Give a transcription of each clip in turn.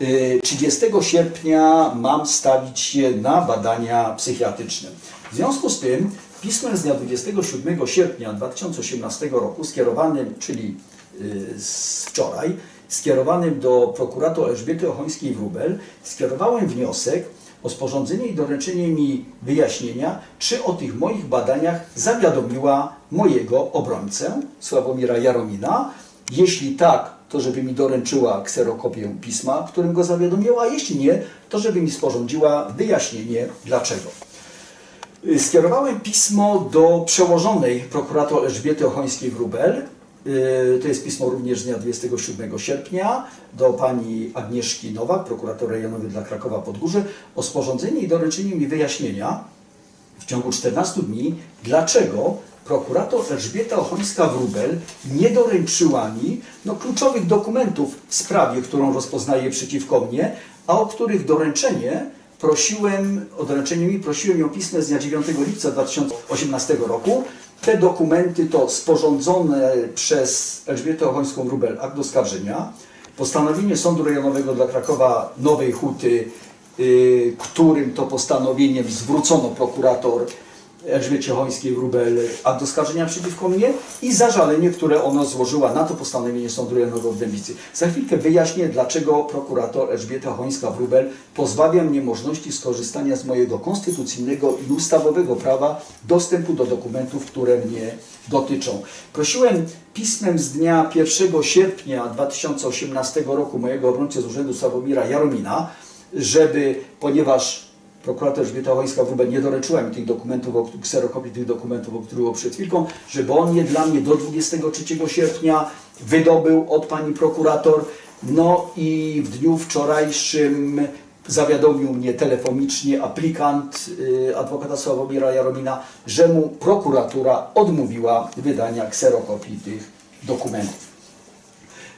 Y, 30 sierpnia mam stawić się na badania psychiatryczne. W związku z tym pismem z dnia 27 sierpnia 2018 roku skierowanym, czyli y, z wczoraj, skierowanym do prokurator Elżbiety Ochońskiej-Wróbel, skierowałem wniosek o sporządzenie i doręczenie mi wyjaśnienia, czy o tych moich badaniach zawiadomiła mojego obrońcę, Sławomira Jaromina. Jeśli tak, to żeby mi doręczyła kserokopię pisma, którym go zawiadomiła, a jeśli nie, to żeby mi sporządziła wyjaśnienie dlaczego. Y, Skierowałem pismo do przełożonej prokurator Elżbiety Ochońskiej-Wróbel. Y, To jest pismo również z dnia 27 sierpnia do pani Agnieszki Nowak, prokurator rejonowy dla Krakowa Podgórze, o sporządzenie i doręczenie mi wyjaśnienia w ciągu 14 dni, dlaczego prokurator Elżbieta Ochońska-Wróbel nie doręczyła mi no, kluczowych dokumentów w sprawie, którą rozpoznaje przeciwko mnie, a o których doręczenie prosiłem, o doręczenie mi prosiłem ją pismem z dnia 9 lipca 2018 roku. Te dokumenty to sporządzone przez Elżbietę Ochońską-Wróbel akt oskarżenia, postanowienie Sądu Rejonowego dla Krakowa Nowej Huty, y, którym to postanowieniem zwrócono prokurator Elżbiecie Hońskiej-Wróbel akt oskarżenia przeciwko mnie i zażalenie, które ona złożyła na to postanowienie Sądu Rejonowego w Dębicy. Za chwilkę wyjaśnię, dlaczego prokurator Elżbieta Hońska-Wróbel pozbawia mnie możliwości skorzystania z mojego konstytucyjnego i ustawowego prawa dostępu do dokumentów, które mnie dotyczą. Prosiłem pismem z dnia 1 sierpnia 2018 roku mojego obrońcę z Urzędu Sławomira Jaromina, żeby, ponieważ prokurator Elżbieta Łońska-Wróbel nie doręczyła mi tych dokumentów, kserokopii tych dokumentów, o których było przed chwilką, żeby on je dla mnie do 23 sierpnia wydobył od pani prokurator. No i w dniu wczorajszym zawiadomił mnie telefonicznie aplikant y, adwokata Sławomira Jaromina, że mu prokuratura odmówiła wydania kserokopii tych dokumentów.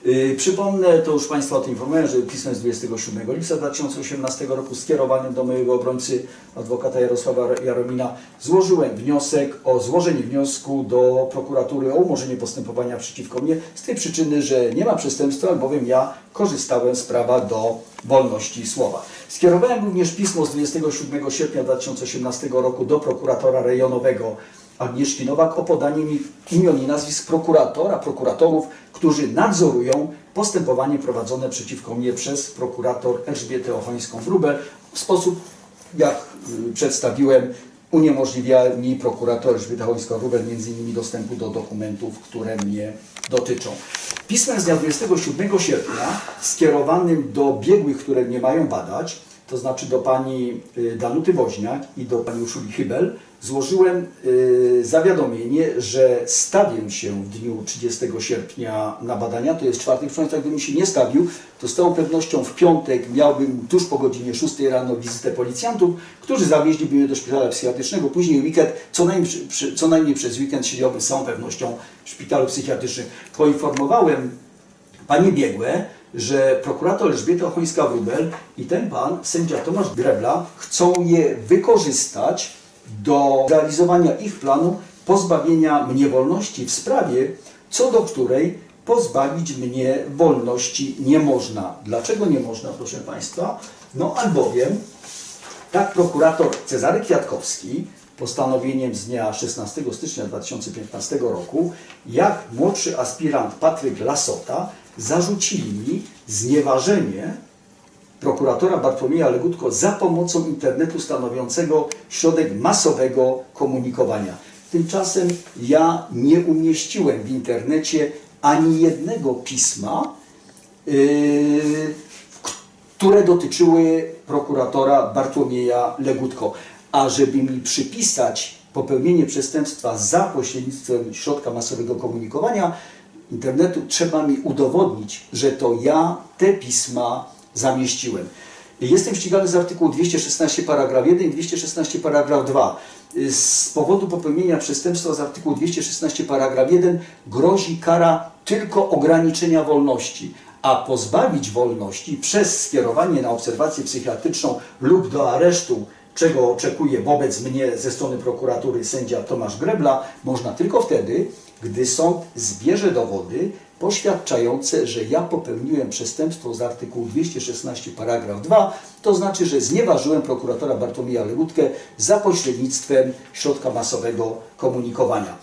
Yy, Przypomnę, to już Państwa o tym informuję, że pismem z 27 lipca 2018 roku skierowanym do mojego obrońcy adwokata Jarosława Jaromina złożyłem wniosek o złożenie wniosku do prokuratury o umorzenie postępowania przeciwko mnie z tej przyczyny, że nie ma przestępstwa, albowiem ja korzystałem z prawa do wolności słowa. Skierowałem również pismo z 27 sierpnia 2018 roku do prokuratora rejonowego Agnieszki Nowak o podanie mi imion i nazwisk prokuratora, prokuratorów, którzy nadzorują postępowanie prowadzone przeciwko mnie przez prokurator Elżbietę Ochońską-Wróbel w sposób, jak y, przedstawiłem, uniemożliwia mi prokurator Elżbieta Ochońska-Wróbel między innymi dostępu do dokumentów, które mnie dotyczą. Pismem z dnia 27 sierpnia skierowanym do biegłych, które mnie mają badać, to znaczy do pani y, Danuty Woźniak i do pani Uszuli Hybel, złożyłem y, zawiadomienie, że stawię się w dniu 30 sierpnia na badania, to jest czwartek, proszę Państwa, gdybym się nie stawił, to z całą pewnością w piątek miałbym tuż po godzinie 6 rano wizytę policjantów, którzy zawieźliby mnie do szpitala psychiatrycznego, później weekend, co najmniej, co najmniej przez weekend siedziałbym z całą pewnością w szpitalu psychiatrycznym. Poinformowałem Panie biegłe, że prokurator Elżbieta Ochońska-Wróbel i ten pan, sędzia Tomasz Grebla, chcą je wykorzystać do realizowania ich planu pozbawienia mnie wolności w sprawie, co do której pozbawić mnie wolności nie można. Dlaczego nie można, proszę Państwa? No albowiem tak prokurator Cezary Kwiatkowski postanowieniem z dnia 16 stycznia 2015 roku, jak młodszy aspirant Patryk Lasota zarzucili znieważenie prokuratora Bartłomieja Legutko za pomocą internetu stanowiącego środek masowego komunikowania. Tymczasem ja nie umieściłem w internecie ani jednego pisma, yy, które dotyczyły prokuratora Bartłomieja Legutko. A żeby mi przypisać popełnienie przestępstwa za pośrednictwem środka masowego komunikowania internetu, trzeba mi udowodnić, że to ja te pisma zamieściłem. Jestem ścigany z artykułu 216 paragraf 1 i 216 paragraf 2. Z powodu popełnienia przestępstwa z artykułu 216 paragraf 1 grozi kara tylko ograniczenia wolności, a pozbawić wolności przez skierowanie na obserwację psychiatryczną lub do aresztu, czego oczekuje wobec mnie ze strony prokuratury sędzia Tomasz Grebla, można tylko wtedy, gdy sąd zbierze dowody poświadczające, że ja popełniłem przestępstwo z artykułu 216 paragraf 2, to znaczy, że znieważyłem prokuratora Bartłomieja Legutkę za pośrednictwem środka masowego komunikowania.